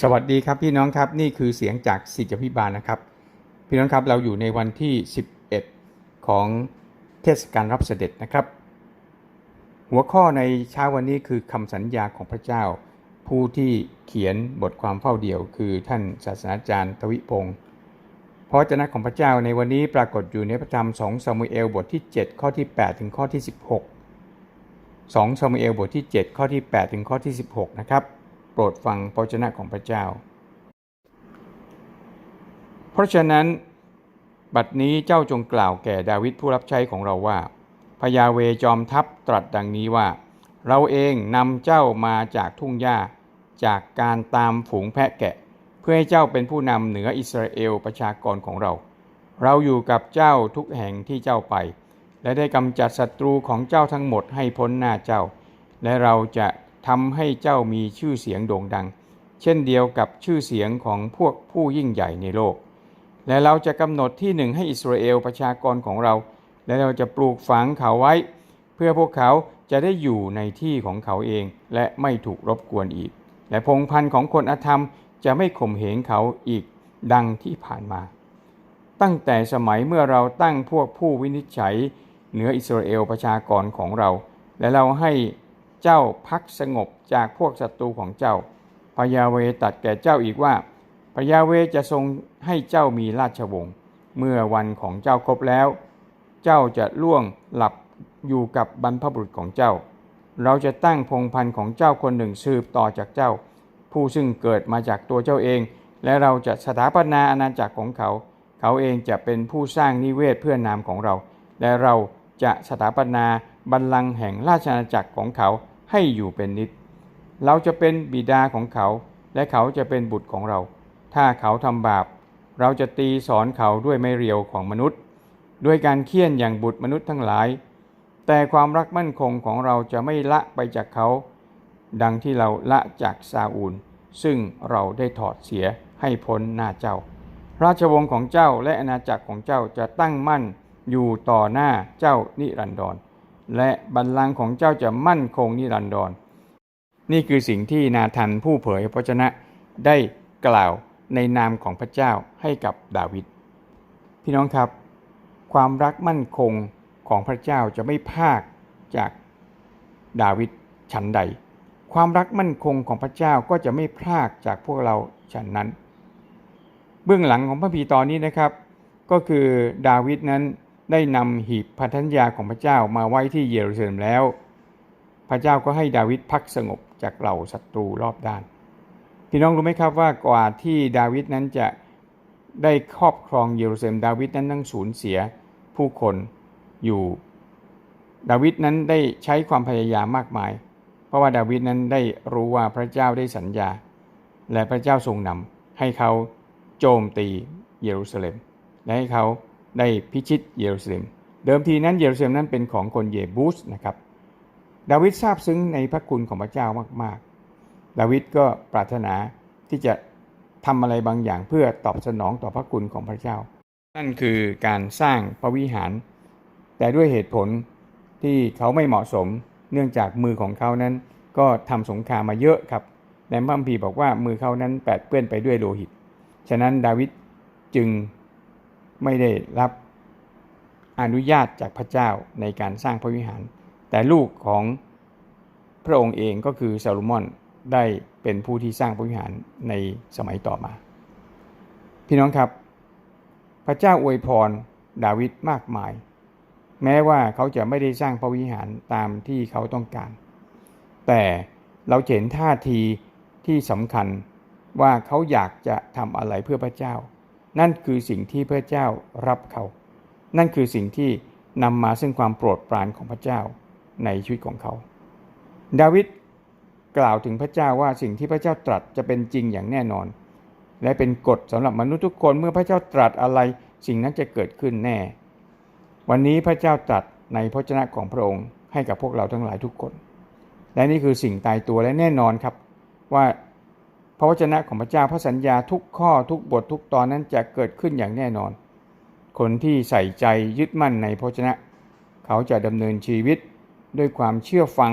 สวัสดีครับพี่น้องครับนี่คือเสียงจากสิทธิพิบาลนะครับ พี่น้องครับเราอยู่ในวันที่ 11 ของเทศกาลรับเสด็จนะครับ หัวข้อในเช้าวันนี้คือคำสัญญาของพระเจ้า ผู้ที่เขียนบทความเฝ้าเดี่ยว คือท่านศาสนาจารย์ทวิพงศ์พระวจนะของพระเจ้าในวันนี้ปรากฏอยู่ในพระธรรม2ซามูเอลบทที่ 7 ข้อที่ 8 ถึงข้อที่ 16 2ซามูเอลบทที่ 7 ข้อที่ 8 ถึงข้อที่ 16 นะครับ โปรดฟังพระวจนะของพระเจ้า เพราะฉะนั้น บัดนี้เจ้าจงกล่าวแก่ดาวิดผู้รับใช้ของเราว่าพญาเวจอมทัพตรัสดังนี้ว่า เราเองนำเจ้ามาจากทุ่งหญ้าจากการตามฝูงแพะแกะ เพื่อให้เจ้าเป็นผู้นำเหนืออิสราเอลประชากรของเรา เราอยู่กับเจ้าทุกแห่งที่เจ้าไป และได้กำจัดศัตรูของเจ้าทั้งหมดให้พ้นหน้าเจ้า และเราจะ ทำให้เจ้ามีชื่อเสียงโด่งดัง เช่นเดียวกับชื่อเสียงของพวกผู้ยิ่งใหญ่ในโลก และเราจะกำหนดที่หนึ่งให้อิสราเอลประชากรของเรา และเราจะปลูกฝังเขาไว้ เพื่อพวกเขาจะได้อยู่ในที่ของเขาเอง และไม่ถูกรบกวนอีก และพงพันธุ์ของคนอธรรมจะไม่ข่มเหงเขาอีกดังที่ผ่านมา ตั้งแต่สมัยเมื่อเราตั้งพวกผู้วินิจฉัยเหนืออิสราเอลประชากรของเรา และเราให้ เจ้าพักสงบจากพวกศัตรูของเจ้าพระยาเวตัดแก่เจ้าอีกว่าพระยาเวจะทรงให้เจ้ามีราชวงศ์เมื่อวันของเจ้าครบแล้ว เจ้าจะล่วงหลับอยู่กับบรรพบุรุษของเจ้า เราจะตั้งพงพันธ์ของเจ้าคนหนึ่งสืบต่อจากเจ้า ผู้ซึ่งเกิดมาจากตัวเจ้าเอง และเราจะสถาปนาอาณาจักรของเขา เขาเองจะเป็นผู้สร้างนิเวศเพื่อนามของเรา และเราจะสถาปนาบัลลังก์แห่งราชอาณาจักรของเขา ให้อยู่เป็นนิจเราจะเป็นบิดาของเขา และเขาจะเป็นบุตรของเรา ถ้าเขาทำบาป เราจะตีสอนเขาด้วยไม้เรียวของมนุษย์ ด้วยการเคี่ยนอย่างบุตรมนุษย์ทั้งหลาย แต่ความรักมั่นคงของเราจะไม่ละไปจากเขา ดังที่เราละจากซาอูล ซึ่งเราได้ถอดเสียให้พ้นหน้าเจ้า ราชวงศ์ของเจ้าและอาณาจักรของเจ้าจะตั้งมั่นอยู่ต่อหน้าเจ้านิรันดร และบัลลังก์ของเจ้าจะมั่นคงนิรันดร นี่คือสิ่งที่นาธันผู้เผยพระวจนะได้กล่าวในนามของพระเจ้าให้กับดาวิด พี่น้องครับ ความรักมั่นคงของพระเจ้าจะไม่พากจากดาวิดฉันใด ความรักมั่นคงของพระเจ้าก็จะไม่พากจากพวกเราฉันนั้น เบื้องหลังของพระพีตอนนี้นะครับ ก็คือดาวิดนั้น ได้นำหีบพันธัญญาของพระเจ้ามาไว้ที่เยรูซาเล็มแล้ว พระเจ้าก็ให้ดาวิดพักสงบจากเหล่าศัตรูรอบด้าน พี่น้องรู้ไหมครับว่ากว่าที่ดาวิดนั้นจะได้ครอบครองเยรูซาเล็มดาวิดนั้นต้องสูญเสียผู้คนอยู่ดาวิดนั้นได้ใช้ความพยายามมากมาย เพราะว่าดาวิดนั้นได้รู้ว่าพระเจ้าได้สัญญา และพระเจ้าทรงนำให้เขาโจมตีเยรูซาเล็ม และให้เขา ได้พิชิตเยรูซาเล็ม เดิมทีนั้นเยรูซาเล็มนั้นเป็นของคนเยบูสนะครับ ดาวิดทราบซึ้งในพระคุณของพระเจ้ามากๆ ดาวิดก็ปรารถนาที่จะทำอะไรบางอย่างเพื่อตอบสนองต่อพระคุณของพระเจ้า นั่นคือการสร้างพระวิหาร แต่ด้วยเหตุผลที่เขาไม่เหมาะสม เนื่องจากมือของเขานั้นก็ทำสงครามมาเยอะครับและพระคัมภีร์บอกว่ามือเขานั้นแปดเปื้อนไปด้วยโลหิต ฉะนั้นดาวิดจึง ไม่ได้รับอนุญาตจากพระเจ้าในการสร้างพระวิหาร แต่ลูกของพระองค์เองก็คือซาโลมอนได้เป็นผู้ที่สร้างพระวิหารในสมัยต่อมา พี่น้องครับ พระเจ้าอวยพรดาวิดมากมาย แม้ว่าเขาจะไม่ได้สร้างพระวิหารตามที่เขาต้องการ แต่เราเห็นท่าทีที่สำคัญว่าเขาอยากจะทำอะไรเพื่อพระเจ้า นั่นคือสิ่งที่พระเจ้ารับเขา นั่นคือสิ่งที่นำมาซึ่งความโปรดปรานของพระเจ้าในชีวิตของเขา ดาวิดกล่าวถึงพระเจ้าว่าสิ่งที่พระเจ้าตรัสจะเป็นจริงอย่างแน่นอน และเป็นกฎสำหรับมนุษย์ทุกคนเมื่อพระเจ้าตรัสอะไรสิ่งนั้นจะเกิดขึ้นแน่ วันนี้พระเจ้าตรัสในพระชนะของพระองค์ให้กับพวกเราทั้งหลายทุกคน และนี่คือสิ่งตายตัวและแน่นอนครับว่า ระวจนะของพระเจ้าพระสัญญาทุกข้อทุกบททุกตอนนั้นจะเกิดขึ้นอย่างแน่นอน คนที่ใส่ใจยึดมั่นในพระวจนะ เขาจะดำเนินชีวิตด้วยความเชื่อฟัง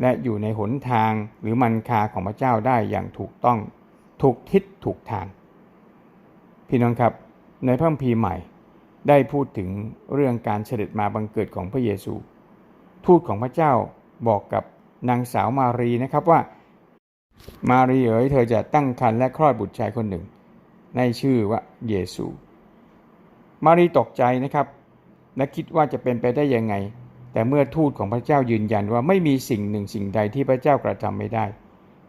และอยู่ในหนทางหรือมันคาของพระเจ้าได้อย่างถูกต้อง ถูกทิศถูกทาง พี่น้องครับในพระคัมภีร์ใหม่ได้พูดถึงเรื่องการเสด็จมาบังเกิดของพระเยซู ทูตของพระเจ้าบอกกับนางสาวมารีนะครับว่า มารีเอ๋ยเธอจะตั้งครรภ์และคลอดบุตรชายคนหนึ่ง ในชื่อว่าเยซู มารีตกใจนะครับ และคิดว่าจะเป็นไปได้ยังไง แต่เมื่อทูตของพระเจ้ายืนยันว่าไม่มีสิ่งหนึ่งสิ่งใดที่พระเจ้ากระทำไม่ได้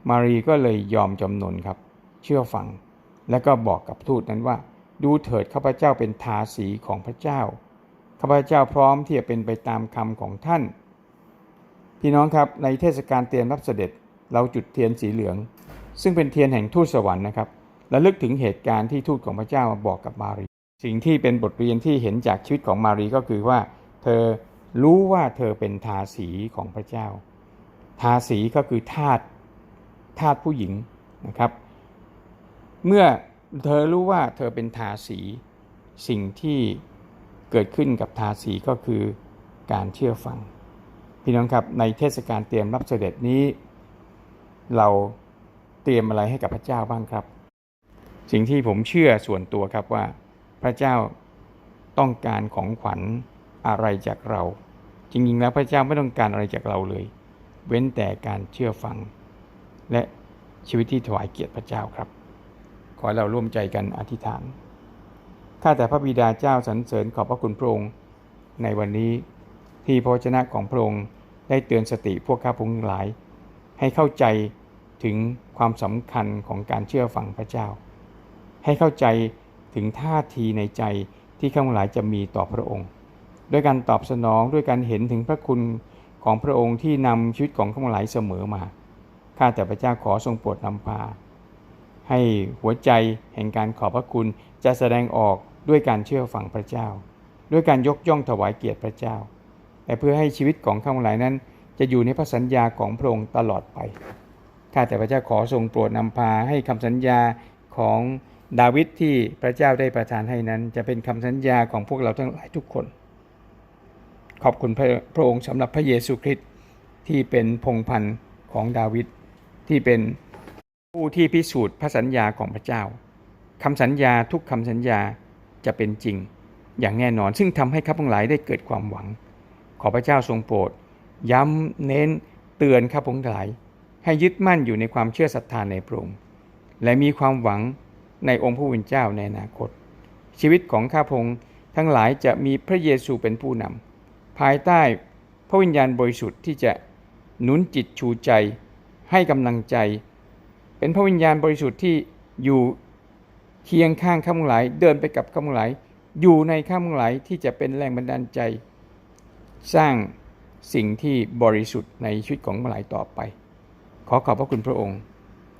มารีก็เลยยอมจำนนครับ เชื่อฟัง และก็บอกกับทูตนั้นว่า ดูเถิดข้าพเจ้าเป็นทาสีของพระเจ้าข้าพเจ้าพร้อมที่จะเป็นไปตามคำของท่าน พี่น้องครับในเทศกาลเตรียนรับเสด็จ เราจุดเทียนสีเหลือง ซึ่งเป็นเทียนแห่งทูตสวรรค์นะครับและลึกถึงเหตุการณ์ที่ทูตของพระเจ้าบอกกับมารี สิ่งที่เป็นบทเรียนที่เห็นจากชีวิตของมารีก็คือว่า เธอรู้ว่าเธอเป็นทาสีของพระเจ้า ทาสีก็คือทาสทาสผู้หญิงนะครับ เมื่อเธอรู้ว่าเธอเป็นทาสี สิ่งที่เกิดขึ้นกับทาสีก็คือการเชื่อฟัง พี่น้องครับในเทศกาลเตรียมรับเสด็จนี้ เราเตรียมอะไรให้กับพระเจ้าบ้างครับ สิ่งที่ผมเชื่อส่วนตัวครับว่า พระเจ้าต้องการของขวัญอะไรจากเรา จริงๆแล้วพระเจ้าไม่ต้องการอะไรจากเราเลย เว้นแต่การเชื่อฟัง และชีวิตที่ถวายเกียรติพระเจ้าครับ ขอเราร่วมใจกันอธิษฐานข้าแต่พระบิดาเจ้าสรรเสริญขอบพระคุณพระองค์ในวันนี้ที่พระวจนะของพระองค์ได้เตือนสติพวกข้าพงหลาย ให้เข้าใจ ถึงความสำคัญของการเชื่อฟังพระเจ้า ให้เข้าใจถึงท่าทีในใจที่ข้าพงหลายจะมีต่อพระองค์ ด้วยการตอบสนองด้วยการเห็นถึงพระคุณของพระองค์ที่นำชีวิตของข้าพงหลายเสมอมาข้าแต่พระเจ้าขอทรงโปรดนำพา ให้หัวใจแห่งการขอบพระคุณจะแสดงออกด้วยการเชื่อฟังพระเจ้า ด้วยการยกย่องถวายเกียรติพระเจ้าแต่เพื่อให้ชีวิตของข้าพงหลายนั้น จะอยู่ในพระสัญญาของพระองค์ตลอดไป ข้าแต่พระเจ้าขอทรงโปรดนำพาให้คำสัญญาของดาวิดที่พระเจ้าได้ประทานให้นั้น จะเป็นคำสัญญาของพวกเราทั้งหลายทุกคน ขอบคุณพระพระองค์สำหรับพระเยซูคริสต์ที่เป็นพงพันธ์ของดาวิดที่เป็นผู้ที่พิสูจน์พระสัญญาของพระเจ้าคำสัญญาทุกคำสัญญาจะเป็นจริง อย่างแน่นอนซึ่งทำให้ข้าพงหลายได้เกิดความหวัง ขอพระเจ้าทรงโปรด ย้ำเน้นเตือนข้าพงหลาย ให้ยึดมั่นอยู่ในความเชื่อศรัทธาในพระองค์และมีความหวังในองค์พระวิญเจ้าในอนาคต ชีวิตของข้าพงทั้งหลายจะมีพระเยซูเป็นผู้นำภายใต้พระวิญญาณบริสุทธิ์ที่จะหนุนจิตชูใจ ให้กำลังใจ เป็นพระวิญญาณบริสุทธิ์ที่อยู่เคียงข้างข้าพงหลาย เดินไปกับข้าพงหลาย อยู่ในข้าพงหลายที่จะเป็นแรงบันดาลใจ สร้างสิ่งที่บริสุทธิ์ในชีวิตของข้าพงหลายต่อไป ขอขอบพระคุณพระองค์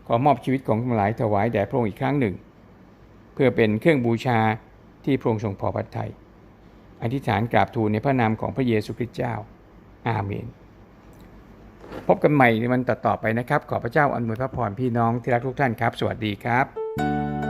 ขอมอบชีวิตของข้งหลายถวายแด่พระองค์อีกครั้งหนึ่ง เพื่อเป็นเครื่องบูชาที่พระองค์ทรงพอพระทัยอธิษฐานกราบทูลในพระนามของพระเยซูคริสต์เจ้า อาเมน พบกันใหม่ในวันต่อๆไปนะครับ ขอพระเจ้าอันวยพระพรพี่น้องที่รักทุกท่านครับ สวัสดีครับ